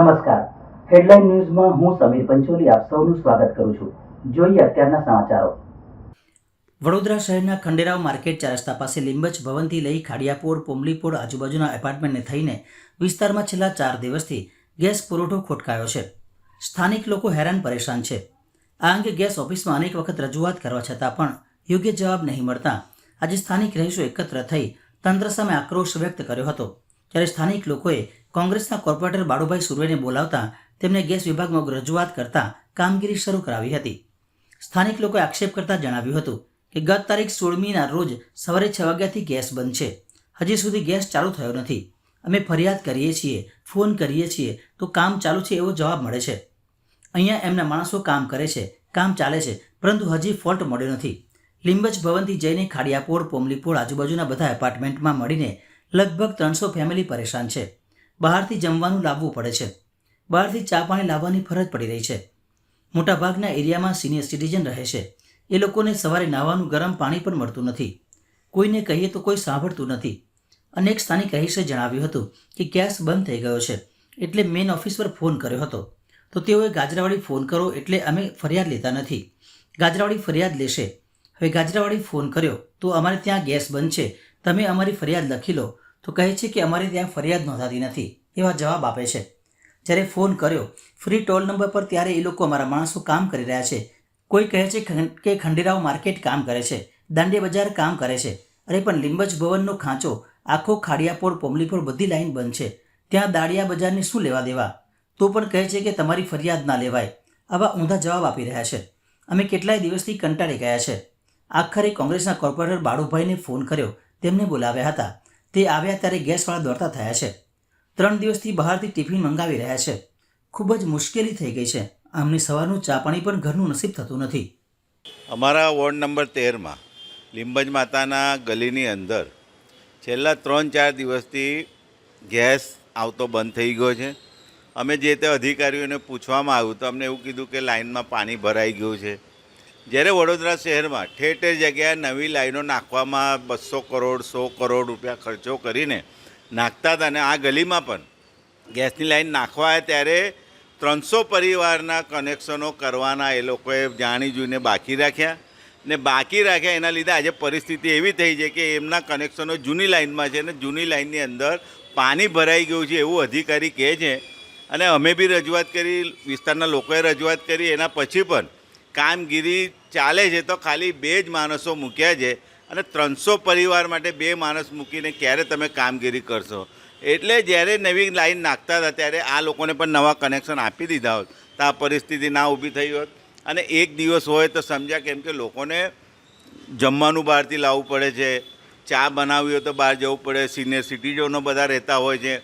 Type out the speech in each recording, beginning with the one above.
નમસ્કાર. હેડલાઇન ન્યૂઝમાં હું સમીર પંચોલી આપ સૌનું સ્વાગત કરું છું. જોઈએ અત્યારના સમાચારો. વડોદરા શહેરના ખંડેરાવ માર્કેટ ચાર પાસે લીંબચ ભવનથી લઈ ખાડિયાપોર, પોમલીપોર આજુબાજુના એપાર્ટમેન્ટને થઈને વિસ્તારમાં છેલ્લા ચાર દિવસથી ગેસ પુરવઠો ખોટકાયો છે. સ્થાનિક લોકો હેરાન પરેશાન છે. આ અંગે ગેસ ઓફિસમાં અનેક વખત રજૂઆત કરવા છતાં પણ યોગ્ય જવાબ નહીં મળતા આજે સ્થાનિક રહીશો એકત્ર થઈ તંત્ર સામે આક્રોશ વ્યક્ત કર્યો હતો. ત્યારે સ્થાનિક લોકોએ કોંગ્રેસના કોર્પોરેટર બાળુભાઈ સુર્વેને બોલાવતા તેમને ગેસ વિભાગમાં રજૂઆત કરતા કામગીરી શરૂ કરાવી હતી. સ્થાનિક લોકોએ આક્ષેપ કરતા જણાવ્યું હતું કે, ગત તારીખ સોળમીના રોજ સવારે છ વાગ્યાથી ગેસ બંધ છે. હજી સુધી ગેસ ચાલુ થયો નથી. અમે ફરિયાદ કરીએ છીએ, ફોન કરીએ છીએ, તો કામ ચાલુ છે એવો જવાબ મળે છે. અહીંયા એમના માણસો કામ કરે છે, કામ ચાલે છે, પરંતુ હજી ફોલ્ટ મળ્યો નથી. લિંબજ ભવનથી જઈને ખાડિયાપોળ, પોમલીપોળ આજુબાજુના બધા એપાર્ટમેન્ટમાં મળીને લગભગ ત્રણસો ફેમિલી પરેશાન છે. બહારથી જમવાનું લાવવું પડે છે. બહારથી ચા પાણી લાવવાની ફરજ પડી રહી છે. મોટાભાગના એરિયામાં સિનિયર સિટીઝન રહે છે. એ લોકોને સવારે નાહવાનું ગરમ પાણી પણ મળતું નથી. કોઈને કહીએ તો કોઈ સાંભળતું નથી. અનેક સ્થાનિક રહીશે જણાવ્યું હતું કે ગેસ બંધ થઈ ગયો છે એટલે મેઇન ઓફિસ પર ફોન કર્યો હતો. તો તેઓએ ગાજરાવાડી ફોન કરો એટલે અમે ફરિયાદ લેતા નથી. ગાજરાવાડી ફરિયાદ લેશે. હવે ગાજરાવાડી ફોન કર્યો તો અમારે ત્યાં ગેસ બંધ છે. તમે અમારી ફરિયાદ લખી લો. તો કહે છે કે અમારે ત્યાં ફરિયાદ નોંધાતી નથી. એવા જવાબ આપે છે. જ્યારે ફોન કર્યો, ફ્રી ટોલ નંબર પર ત્યારે એ લોકો અમારા માણસો કામ કરી રહ્યા છે. કોઈ કહે છે કે ખંડેરાવ માર્કેટ કામ કરે છે, દાંડી બજાર કામ કરે છે. અરે પણ લીંબજ ભવનનો ખાંચો, આખો ખાડિયાપોર, પોમલીપોર બધી લાઈન બંધ છે. ત્યાં દાડિયા બજારને શું લેવા દેવા? તો પણ કહે છે કે તમારી ફરિયાદ ના લેવાય. આવા ઊંધા જવાબ આપી રહ્યા છે. અમે કેટલાય દિવસથી કંટાળી ગયા છે. આખરે કોંગ્રેસના કોર્પોરેટર બાળુભાઈને ફોન કર્યો. તેમને બોલાવ્યા હતા. તે આવ્યા ત્યારે ગેસવાળા દોડતા થયા છે. ત્રણ દિવસથી બહારથી ટિફિન મંગાવી રહ્યા છે. ખૂબ જ મુશ્કેલી થઈ ગઈ છે. આમની સવારનું ચા પાણી પણ ઘરનું નસીબ થતું નથી. અમારા વોર્ડ નંબર તેરમાં, લીંબજ માતાના ગલીની અંદર, છેલ્લા ત્રણ ચાર દિવસથી ગેસ આવતો બંધ થઈ ગયો છે. અમે જે તે અધિકારીઓને પૂછવામાં આવ્યું તો અમને એવું કીધું કે લાઇનમાં પાણી ભરાઈ ગયું છે. જ્યારે વડોદરા શહેરમાં ઠેર જગ્યાએ નવી લાઈનો નાખવામાં બસો કરોડ, સો કરોડ રૂપિયા ખર્ચો કરીને નાખતા હતા અને આ ગલીમાં પણ ગેસની લાઈન નાખવા ત્યારે ત્રણસો પરિવારના કનેક્શનો કરવાના એ લોકોએ જાણી જોઈને બાકી રાખ્યા ને બાકી રાખ્યા એના લીધે આજે પરિસ્થિતિ એવી થઈ છે કે એમના કનેક્શનો જૂની લાઈનમાં છે ને જૂની લાઈનની અંદર પાણી ભરાઈ ગયું છે એવું અધિકારી કહે છે. અને અમે બી રજૂઆત કરી, વિસ્તારના લોકોએ રજૂઆત કરી, એના પછી પણ કામગીરી ચાલે છે તો ખાલી બે જ માણસો મૂક્યા છે અને ત્રણસો પરિવાર માટે બે માણસ મૂકીને ક્યારે તમે કામગીરી કરશો? એટલે જ્યારે નવી લાઈન નાખતા હતા, ત્યારે આ લોકોને પણ નવા કનેક્શન આપી દીધા હોત. તો આ પરિસ્થિતિ ના ઊભી થઈ હોત. અને એક દિવસ હોય તો સમજ્યા કેમ કે લોકોને જમવાનું બહારથી લાવવું પડે છે, ચા બનાવવી હોય તો બહાર જવું પડે સિનિયર સિટીઝનો બધા રહેતા હોય છે.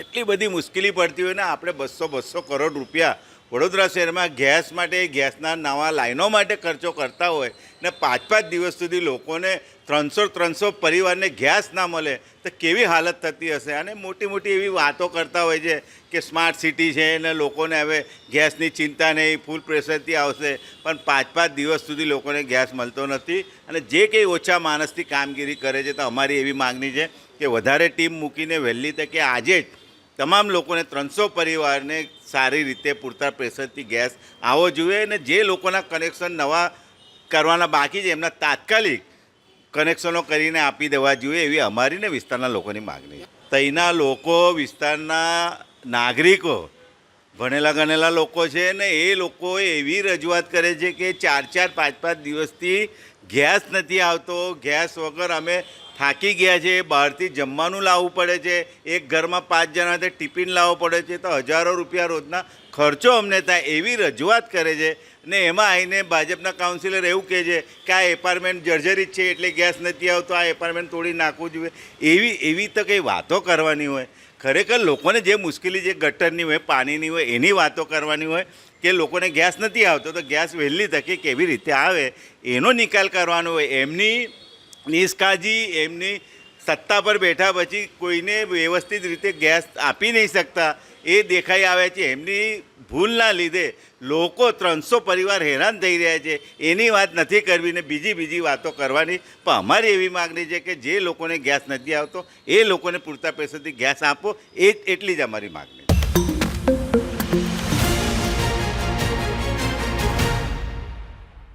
એટલી બધી મુશ્કેલી પડતી હોય ને આપણે બસો બસો કરોડ રૂપિયા વડોદરા શહેરમાં ગેસ માટે, ગેસના નવા લાઈનો માટે ખર્ચો કરતા હોય ને પાંચ પાંચ દિવસ સુધી લોકોને ત્રણસો ત્રણસો પરિવારને ગેસ ના મળે, તો કેવી હાલત થતી હશે? અને મોટી મોટી એવી વાતો કરતા હોય છે કે સ્માર્ટ સિટી છે ને લોકોને હવે ગેસની ચિંતા નહીં ફૂલ પ્રેશરથી આવશે, પણ પાંચ પાંચ દિવસ સુધી લોકોને ગેસ મળતો નથી. અને જે કંઈ ઓછા માણસથી કામગીરી કરે છે, તો અમારી એવી માગણી છે કે વધારે ટીમ મૂકીને વહેલી તકે આજે જ તમામ લોકોને ત્રણસો પરિવારને સારી રીતે પૂરતા પ્રેશરથી ગેસ આવવો જોઈએ અને જે લોકોના કનેક્શન નવા કરવાના બાકી છે, એમના તાત્કાલિક કનેક્શનો કરીને આપી દેવા જોઈએ એવી અમારી ને વિસ્તારના લોકોની માગણી છે. તઈના લોકો, વિસ્તારના નાગરિકો, ભણેલા ગણેલા લોકો છે ને એ લોકો એવી રજૂઆત કરે છે કે ચાર ચાર પાંચ પાંચ દિવસથી ગેસ નથી આવતો, ગેસ વગર અમે થાકી ગયા છે બહારથી જમવાનું લાવવું પડે છે, એક ઘરમાં પાંચ જણા ટિફિન લાવવો પડે છે, તો હજારો રૂપિયા રોજના ખર્ચો અમને થાય એવી રજૂઆત કરે છે. ને એમાં આવીને ભાજપના કાઉન્સિલર એવું કહે છે કે આ એપાર્ટમેન્ટ જર્જરિત છે, એટલે ગેસ નથી આવતો, આ એપાર્ટમેન્ટ તોડી નાખવું જોઈએ. એવી એવી તો કંઈ વાતો કરવાની હોય. ખરેખર લોકોને જે મુશ્કેલી જે ગટરની હોય, પાણીની હોય, એની વાતો કરવાની હોય કે લોકોને ગેસ નથી આવતો, તો ગેસ વહેલી તકે કેવી રીતે આવે, એનો નિકાલ કરવાનો હોય. એમની નિષ્કાળજી, એમની સત્તા પર બેઠા પછી કોઈને વ્યવસ્થિત રીતે ગેસ આપી નહીં શકતા. એ દેખાઈ આવે છે. એમની ભૂલના લીધે લોકો ત્રણસો પરિવાર હેરાન થઈ રહ્યા છે. એની વાત નથી કરવી ને બીજી બીજી વાતો કરવાની. પણ અમારી એવી માગણી છે કે જે લોકોને ગેસ નથી આવતો, એ લોકોને પૂરતા પૈસાથી ગેસ આપો. એ એટલી જ અમારી માગણી